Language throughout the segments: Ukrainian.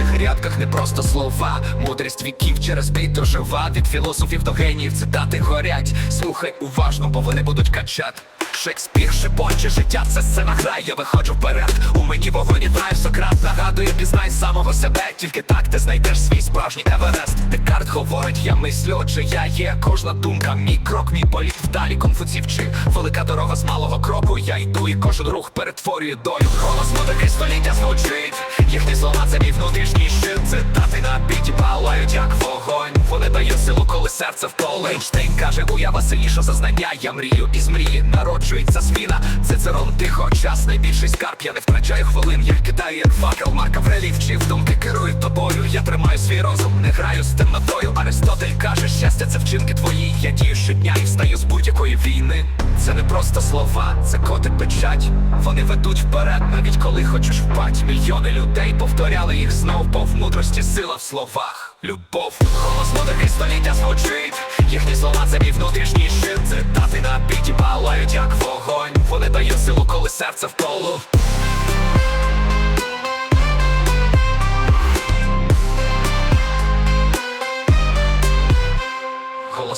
цих рядках не просто слова. Мудрість віків через бій до жива. Від філософів до геніїв цитати горять. Слухай уважно, бо вони будуть качати. Шекспір шепоче життя, це сцена гра, я виходжу вперед. У мені вогонь і драйв Сократ нагадує, пізнай самого себе. Тільки так ти знайдеш свій справжній Еверест. Декарт говорить, я мислю, отже я є. Кожна думка, мій крок, мій політ вдалі конфуців вчив. Велика дорога з малого кроку. Я йду, і кожен рух перетворює долю. Голос мудрики століття звучить. Їхні вогонь. Вони дають силу, коли серце в поле. Ейнштейн каже, уява сильніша за знання. Я мрію із мрії народжується зміна. Цицерон тихо, час найбільший скарб. Я не втрачаю хвилин, я кидаю як факел. Марк Аврелій вчив, думки керують тобою. Я тримаю свій розум, не граю з темнотою. Аристотель каже, щастя це вчинки твої. Я дію щодня і встаю з будь-якої війни. Це не просто слова, це коти печать. Вони ведуть вперед, навіть коли хочеш впать. Мільйони людей повторяли їх знов, бо в мудрості сила в словах. Любов, голос мудрих століття звучить. Їхні слова це мій внутрішній щит. Цитати на біті палають, як вогонь. Вони дають силу, коли серце в полу.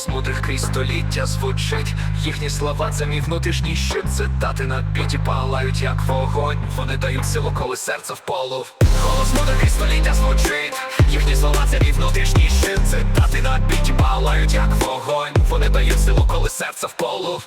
Голос мудрих крізь століття звучить. Їхні слова це мій внутрішній щит. Цитати на біті палають, як вогонь. Вони дають силу, коли серце вполов. Голос мудрих крізь століття звучить. Їхні слова це мій внутрішній щит. Цитати на біті палають, як вогонь. Вони дають силу, коли серце в полу.